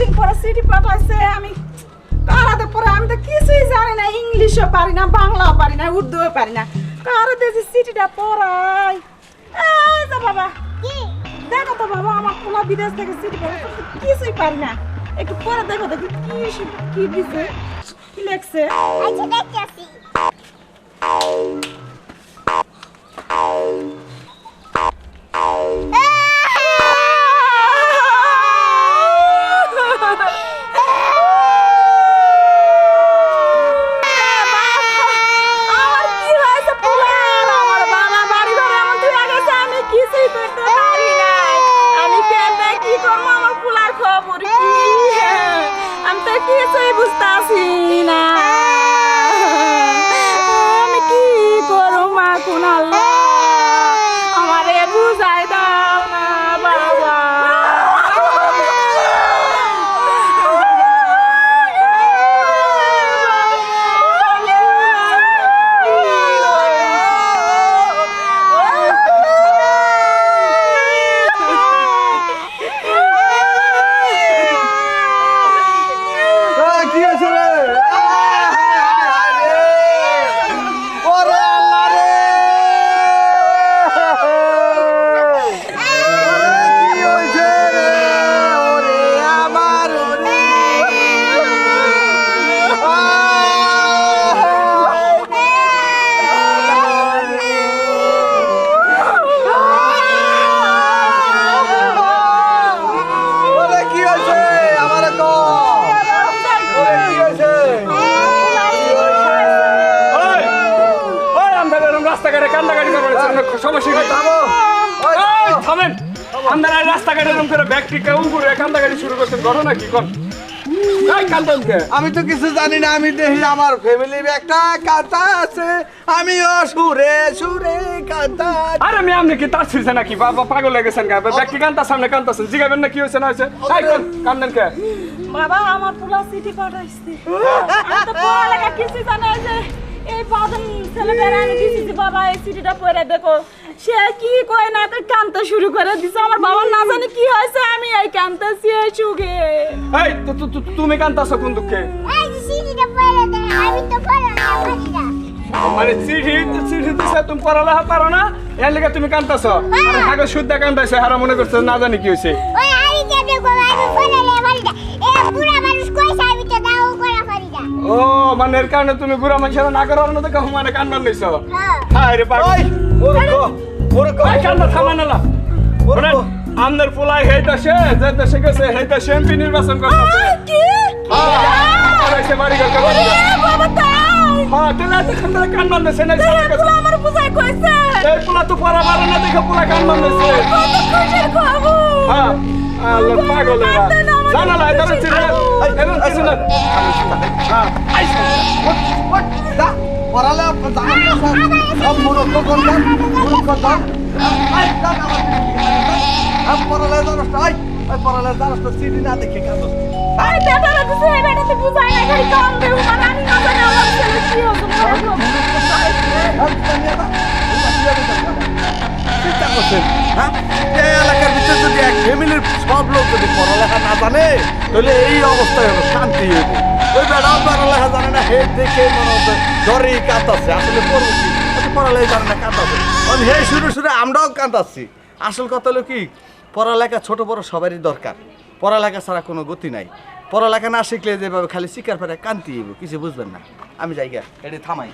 এতদিন পরে সিটি পাঠাইছে? আমি কারাতে পরে আমি তো কিছুই জানি না ইংলিশও পারি না বাংলাও পারি না উর্দুও পারি না। কারাতে যে সিটিটা পড়াই এই তো বাবা দেখো তো বাবা আমার খোলা বিদেশ থেকে সিটি পড়ে কিছুই পারি না। একটু পরে দেখো দেখি কি কি দিছে কি লেখছে। আচ্ছা আমি তো কিছুই বুঝতেছি না আমি কি করব মা কুনাল আমারে বুঝাই দাও না বাবা এই, কি হয়েছে রে আরে, ওরে আল্লাহ রে ওরে, কি হয়েছে রে? ওরে আমার ওরে ওরে, কি হয়েছে আমার কো ওরে, কি হয়েছে ওই ওই আমাদের এরকম সমস্যা কি থামেন। রাস্তাঘাটে এরকম করে ব্যাগ কান্দাকাটি শুরু করছেন ঘটনা কি? আমি তো কিছু জানি না আমি দেখি আমার ফ্যামিলির একটা কাঁথা আছে। আমিও সুরে সুরে কাঁথা আরে আমি আপনি কি তার ছিড়ছে নাকি? বাবা পাগল হয়ে গেছেন গা। ব্যাগ কি কান্তার সামনে কান্তাছেন জিগাবেন না কি হয়েছে না হয়েছে? কান্দেন কে বাবা আমার পোলা চিঠি পাঠাইছে। আমি তো পড়ালেখা কিছু জানি না যে এই আমি দিছি যে বাবা এই চিঠিটা পড়ে দেখো। সে কি কয় না কয় কানতে শুরু করে দিছে। আমার বাবা না জানি কি হয়েছে আমি এই কানতেছি এই সুখে। এই তো তো- তো- তুমি কান্তাছো কোন দুঃখে? এই পড়ে দে আমি তো পড়ে না পারি না। মানে চিঠি চিঠি দিছে তুমি পড়ালেখা পারো না? এর লেগে তুমি আরে শুদ্ধ কান্দাইছে হারা মনে করছে না জানি কি হয়েছে। ওই আমি কেমনে করব আমি পড়ে পারি না। এ বুড়া ও মানে এর কারণে তুমি বুড়া মানুষের না করার মতো কেমন মানে কান্দান নিছো হ্যাঁ রে পাগল। ওই মূর্খ মূর্খ ওই কান্দা থামা না মূর্খ আমদের পোলাই হেই দেশে যে দেশে গেছে হেই দেশে এমপি নির্বাচন করতেছে কি? করাইছে বাড়ি ঘর কামাই এ বাবা তাই। হ্যাঁ তাহলে এতক্ষণ ধরে কান বান্ধছে না আমার বুঝাই কইছে এই পোলা তো পড়া পারে না দেখে পোলা কান বান্ধছে কত খুশির খবর। হ্যাঁ আল্লাহ পাগল এরা জানা লাই ধরে ছিল এই ধরে ছিল হ্যাঁ আইসা ওঠ, যা, পড়ালে জানান না, স্যার। সব মূর্খ দল। এই, যা, আমার দিকে। এই, পড়ালে জানোস না, এই, পড়ালে জানোস না, চিঠি না দেখে। আই বেটারা তো সে বেটা তো বুঝাই না খালি কাম দেব মানে আমি না তাহলে এই অবস্থায় হলো শান্তি হইবে। ওই বেড়াও জানে না হে দেখে মনে হচ্ছে জ্বরেই কাঁদাচ্ছে আসলে করব কি? তো পড়ালেখা জানে না কাঁদাচ্ছে কারণ হে শুরু শুরু আমরাও কাঁদাচ্ছি আসল কথা হলো কি? পড়ালেখা ছোট বড় সবারই দরকার। পড়ালেখা ছাড়া কোনো গতি নাই। পড়ালেখা না শিখলে যেভাবে খালি শিকার পারে কান্তি কিছু বুঝবেন না। আমি যাই গা, এটি থামাই।